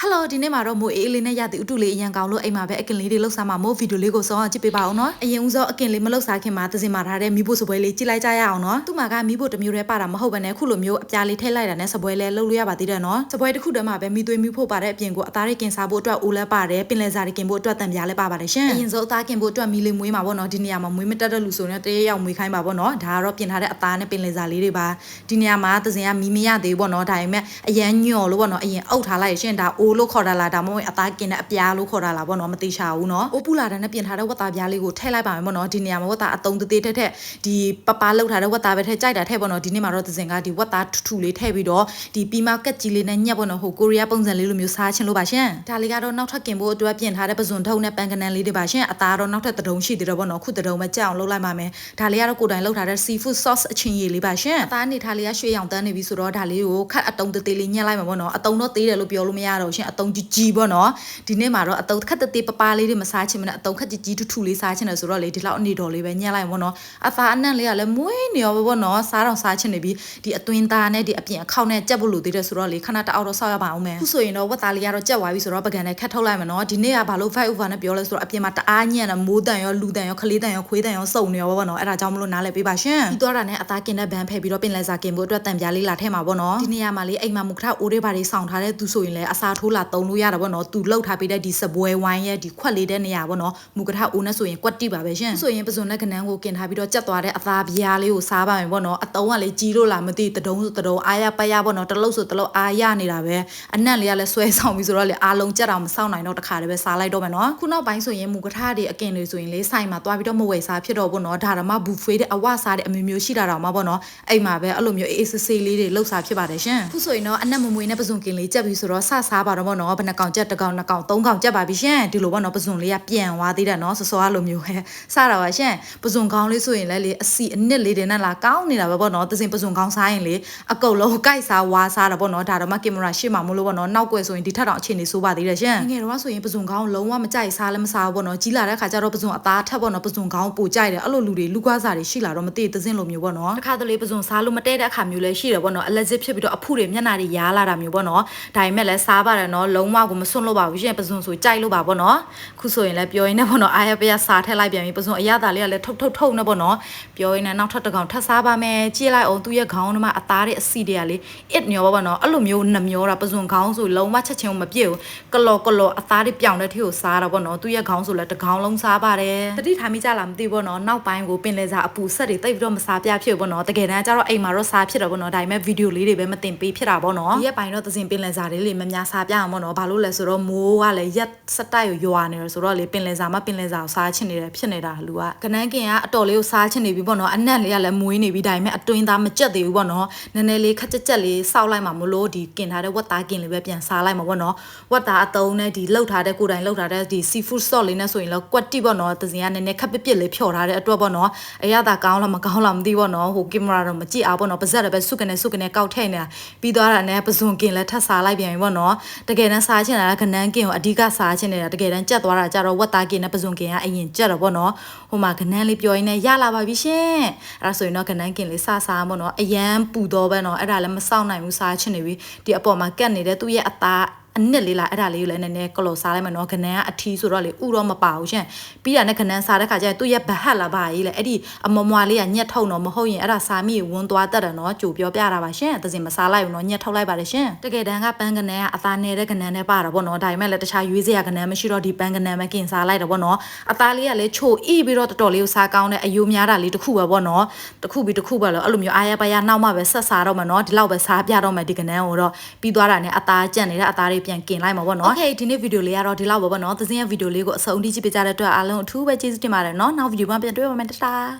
ဟယ်လိုဒီနေ့မှာတော့မိုးအေးလေးနဲ့ရသည်ဥတုလေးအရန်ကောင်းလို့အိမ်မှာပဲအကင်လေးတွေလှုပ်ရှားမှာမို့ဗီဒီယိုလေးကိုစောအောင်ကြည့်ပေးပါအောင်နော်အရင်ဦးဆုံးအကင်လေးမလှုပ်ရှားခင်မှာသစင်မာထားတဲ့မိဖို့စပွဲလေးကြည့်လိုက်ကြရအောင်နော်သူ့မှာကမိဖို့တစ်မျိုးတည်းပါတာမဟုတ်ဘဲနဲ့ခုလိုမျိုးအပြားလေးထည့်လိုက်တာနဲ့စပွဲလေးလှုပ်လို့ရပါသေးတယ်နော်စပွဲတစ်ခုတည်းမှာပဲမိသွေးမိဖို့ပါတဲ့အပြင်ကိုအသားတွေကင်စားဖို့အတွက်အိုးလဲပါတယ်ပင်လယ်စာတွေကင်ဖို့အတွက်တံပြားလဲပါပါတယ်ရှင်အရင်ဆုံးအသားကင်ဖို့အတွက်မီလေးမွေးမှာပေါ့နော်ဒီနေရာမှာမွေးမတက်တဲ့လူဆိုရင်တရရောက်မွေးခိုင်းပါပေါ့နော်ဒါကတော့ပြင်ထားတဲ့အသားနဲ့ပင်လယ်စာလေးတွေပါဒီနေရာမှာသစင်ကမီမရသေးဘူးပေါ့နော်ဒါပေမဲ့အရန်ညော်လို့ပေါ့နော်အရင်အုပ်ထားလိုက်ရှင်ဒါအိုးလို့ခေါ်တာလားဒါမှမဟုတ်အသားကင်တဲ့အပြားလို့ခေါ်တာလားပေါ့နော်မသိချဘူးနော်အိုးပူလာတဲ့နဲ့ပြင်ထားတဲ့ဝတ်သားပြားလေးကိုထည့်လိုက်ပါမယ်ပေါ့နော်ဒီနေရာမှာဝတ်သားအတုံးသေးသေးထက်ထက်ဒီပပလောက်ထားတဲ့ဝတ်သားပဲထည့်ကြိုက်တာထည့်ပေါ့နော်ဒီနေ့မှာတော့သစင်ကဒီဝတ်သားထူထူလေးထည့်ပြီးတော့ဒီပီမာကက်ကြီးလေးနဲ့ညက်ပေါ့နော်ဟိုကိုရီးယားပုံစံလေးလိုမျိုးစားချင်လို့ပါရှင်ဒါလေးကတော့နောက်ထပ်ကင်ဖို့အတွက်ပြင်ထားတဲ့ပဇွန်ထုံနဲ့ပန်ကနန်လေးတွေပါရှင်အသားတော့နောက်ထပ်တဒုံရှိသေးတယ်ပေါ့နော်ခုတဒုံပဲကြက်အောင်လုပ်လိုက်ပါမယ်ဒါလေးကတော့ကိုယ်တိုင်လုပ်ထားတဲ့ seafood sauce အချင်းရည်လေးပါရှင်အသားအနေထားလေးကရွှေရောင်တန်းနေပြီဆိုတော့ဒါလေးကိုခတ်အတုံးသေးသေးလေးညက်လိုက်မှာပေါ့နော်အတုံးတော့သေးတယ်လို့ပြောလို့မရတော့ရှင်အတုံးကြီးကြီးပေါ့နော်ဒီနေ့မှာတော့အတုံးခတ်သေးပပလေးတွေမစားချင်မနဲ့အတုံးခတ်ကြီးကြီးထူထူလေးစားချင်တယ်ဆိုတော့လေဒီလောက်အနေတော်လေးပဲညက်လိုက်ပေါ့နော်အသားအနံ့လေးကလည်းမွေးနေရောပေါ့နော်စားတော့စားချင်နေပြီဒီအတွင်းသားနဲ့ဒီအပြင်အခောက်နဲ့ကြက်ဖို့လိုသေးတယ်ဆိုတော့လေခဏတအောက်တော့ဆောက်ရပါအောင်မယ်ခုဆိုရင်တော့ဝက်သားလေးကတော့ကြက်သွားပြီဆိုတော့ပကံနဲ့ခတ်ထုတ်လိုက်မယ်နော်ဒီနေ့ကဘာလို့5 over နဲ့ပြောလဲဆိုတော့အပြင်မှာတအားညံ့တယ်မိုးတန်ရောလူတန်ရောခလေးတန်ရောခွေးတန်ရောစုံနေရောပေါ့နော်အဲ့ဒါကြောင့်မလို့နားလည်ပေးပါရှင်ပြီးတော့တာနဲ့အသားကင်တဲ့ဘန်ဖဲပြီးတော့ပင်လယ်စာကင်ဖို့အတွက်တံပြားလေးလာထဲမှာပေါ့နော်ဒီနေရာမှာလေးအိမ်မှာမုခထအိုးတွေဘာတွေဆောင်းထားတဲ့သူဆိုရင်လည်းအစာထိုးလာတုံလို့ရတာပေါ့နော်သူလှုပ်ထားပေးတဲ့ဒီစပွဲဝိုင်းရဲ့ဒီခွက်လေးတဲ့နေရာပေါ့နော်မုခထအိုးနဲ့ဆိုရင်ကွက်တိပါပဲရှင်ဆိုရင်ပစုံနဲ့ကနန်းကိုကင်ထားပြီးတော့ကြက်သွားတဲ့အသားပြားလေးကိုစားပါမယ်ပေါ့နော်အတုံးကလည်းကြီးလို့လားမသိတဒုံဆိုတဒုံအားရပရပေါ့နော်တလုတ်ဆိုတလုတ်အားရနေတာပဲအနက်လေးကလည်းဆွဲဆောင်ပြီးဆိုတော့လေအားလုံးကြက်တော့မစောင့်နိုင်တော့တခါတည်းပဲစားလိုက်တော့မယ်နော်ခုနောက်ပိုင်းဆိုရင်မူကထတွေအကင်တွေဆိုရင်လေဆိုင်မှာသွားပြီးတော့မဝယ်စားဖြစ်တော့ပေါ့နော်ဒါရမဘူဖေးတဲ့အဝစားတဲ့အမျိုးမျိုးရှိတာတော့မှပေါ့နော်အိမ်မှာပဲအဲ့လိုမျိုးအေးအေးဆေးဆေးလေးတွေလှုပ်စားဖြစ်ပါတယ်ရှင်ခုဆိုရင်တော့အနက်မမွေနဲ့ပစုံကင်လေးကြက်ပြီးဆိုတော့ဆစားပါတော့ပေါ့နော်ဘယ်နှကောင်ကြက်တစ်ကောင်နှစ်ကောင်သုံးကောင်ကြက်ပါပြီရှင်ဒီလိုပေါ့နော်ပစုံလေးကပြန်သွားသေးတယ်နော်စောစောလိုမျိုးဟဲ့စတာပါရှင်ပစုံကောင်းလေးဆိုရင်လည်းလေအစီအနစ်လေးတွေနဲ့လာကောင်းနေတာပဲပေါ့နော်သစင်ပစုံကောင်းစားရင်လေအကုတ်လုံးကိုက်စားဝါစားတာပေါ့နော်ဒါတော့မှကင်မရာရှေ့မှာမလို့ပေါ့နော်နောက်ွယ်ဆိုရင်ဒီထက်တော့အခြေအနေဆိုးပါသေးတယ်ရှင်ငယ်တော့ဆိုရင်ပစုံကောင်းလုံးဝမကြိုက်စားလည်းမစားဘူးပေါ့နော်ကြီးလာတဲ့ခါကျတော့ပစုံအသားထက်ပေါ့နော်ပစုံကောင်းပိုကြိုက်တယ်အဲ့လိုလူတွေလူကွားစားတွေရှိလာတော့မသိသစင်လိုမျိုးပေါ့နော်တစ်ခါတလေပစုံစားလို့မတည့်တဲ့အခါမျိုးလည်းရှိတယ်ပေါ့နော်အလက်စစ်ဖြစ်ပြီးတော့အဖုတွေမျက်နှာတွေရားလာတာမျိုးပေါ့နော်ဒါပေမဲ့လည်းစားပါတယ်နော်လုံးဝကိုမစွန့်လို့ပါဘူးရှင်ပစုံဆိုကြိုက်လို့ပါပေါ့နော်ခုဆိုရင်လည်းပြောရင်းနဲ့ပေါ့နော်အားရပရစားထည့်လိုက်ပြန်ပြီပစုံအရသာလေးကလည်းထုတ်ထုတ်ထုတ်နေပေါ့နော်ပြောရင်းနဲ့နောက်ထပ်တစ်ကောင်ထပ်စားပါမယ်ကြည့်လိုက်အောင်သူ့ရဲ့ခေါင်းထဲမှာအသားတွေအစီတွေကလေအစ်ညောပေါ့နော်အဲ့လိုမျိုးနှမျောတာပစုံခေါင်းဆိုလုံးဝချက်ချင်းမပြည့်ဘူးကလော်ကလော်အသားတွေပြောင်းတဲ့ထိကိုစားတာပေါ့နော်သူ့ရဲ့ခေါင်းဆိုလည်းတစ်ခေါင်းလုံးစားပါတယ်တတိထားမိကြလားမသိဘူးပေါ့နော်နောက်ပိုင်းကိုပင်လဲစားအပူဆက်တွေတိတ်ပြီးတော့မစားပြဖြစ်ဘူးပေါ့နော်တကယ်တမ်းကျတော့အိမ်မှာတော့စားဖြစ်တော့ပေါ့နော်ဒါပေမဲ့ဗီဒီယိုလေးတွေပဲမတင်ပေးဖြစ်တာပေါ့နော်ဒီရက်ပိုင်းတော့သစင်ပင်လဲစားလေးလေးမများစားပြအောင်ပေါ့နော်ဘာလို့လဲဆိုတော့မိုးကလည်းရက်စက်တိုက်ရွာနေတယ်ဆိုတော့လေပင်လဲစားမှပင်လဲစားကိုစားချင်နေတယ်ဖြစ်နေတာလူကကနန်းကင်ကအတော်လေးကိုစားချင်နေပြီပေါ့နော်အနက်လေးကလည်းမွေးနေပြီဒါပေမဲ့အတွင်းသားမကြက်သေးဘူးပေါ့နော်နည်းနည်းလေးခက်ကြက်ကြက်လေးစောက်လိုက်မှမလို့ဒီကင်ထားတဲ့ဝက်သားကင်လေးပဲပြန်စားလိုက်မှာပေါ့နော်ဝက်သားအတုံးနဲ့ဒီလှုပ်ထားတဲ့ကိုယ်တိုင်လှုပ်ထားတဲ့ဒီ seafood sauce လေးနဲ့ဆိုရင်လည်းကွက်တိပေါ့နော်သစင်ကနည်းနည်းခက်ပစ်ပစ်လေးဖြော်ထားတဲ့အတွက်ပေါ့နော်အရသာကောင်းလားမကောင်းလားမသိပေါ့နော်ဟိုကင်မရာတော့မကြည့်အောင်ပေါ့နော်ပါဇက်လည်းပဲစုကနေစုကနေကောက်ထည့်နေတာပြီးသွားတာနဲ့ပဇွန်ကင်လည်းထပ်စားလိုက်ပြန်ပြီပေါ့နော်တကယ်တမ်းစားချင်တာကနန်းကင်ကိုအဓိကစားချင်နေတာတကယ်တမ်းကြက်သွားတာကြတော့ဝက်သားကင်နဲ့ပဇွန်ကင်ကအရင်ကြက်တော့ပေါ့နော်ဟိုမှာကနန်းလေးပြောရင်းနဲ့ရလာပါပြီရှင်အဲ့ဒါဆိုရင်တော့ကနန်းကင်လေးစားစားပေါ့နော်အရန်ပူတော့ပဲနော်အဲ့ဒါလည်းမစောင့်နိုင်ဘူးစားချင်နေပြီဒီအပေါ်မှာကက်နေတဲ့သူ့ရဲ့အသား အနစ်လေးလားအဲ့ဒါလေးကိုလည်းနည်းနည်းကလော်စားလိုက်မယ်နော်ခနန်းကအထီးဆိုတော့လေဥတော့မပါဘူးရှင်ပြီးတာနဲ့ခနန်းစားတဲ့ခါကျရင်သူ့ရဲ့ဘဟတ်လာပါရေးလေအဲ့ဒီအမမွာလေးကညက်ထုတ်တော့မဟုတ်ရင်အဲ့ဒါစားမိဝန်းသွားတတ်တယ်နော်ကြိုပြောပြတာပါရှင်သစင်မစားလိုက်ဘူးနော်ညက်ထုတ်လိုက်ပါတယ်ရှင်တကယ်တမ်းကပန်းကနန်းကအသားနေတဲ့ခနန်းနဲ့ပါတာပေါ့နော်ဒါပေမဲ့လည်းတခြားရွေးစရာခနန်းမရှိတော့ဒီပန်းကနန်းပဲကင်စားလိုက်တော့ပေါ့နော်အသားလေးကလည်းချိုဣပြီးတော့တော်တော်လေးကိုစားကောင်းတဲ့အယိုးများတာလေးတစ်ခုပဲပေါ့နော်တစ်ခုပြီးတစ်ခုပဲလို့အဲ့လိုမျိုးအားရပါရနောက်မှပဲဆက်စားတော့မှာနော်ဒီလောက်ပဲစားပြတော့မယ်ဒီကနန်းကိုတော့ပြီးသွားတာနဲ့အသားကြက်နေတဲ့အသားတွေပြန်ကင်လိုက်မှာပေါ့နော် Okay ဒီနေ့ဗီဒီယိုလေးကတော့ဒီလောက်ပါပေါ့နော်သစင်းရဲ့ဗီဒီယိုလေးကိုအဆုံးထိကြည့်ပေးကြတဲ့အတွက်အားလုံးအထူးပဲကျေးဇူးတင်ပါတယ်နော်နောက်ဗီဒီယိုမှာပြန်တွေ့ပါမယ်တတား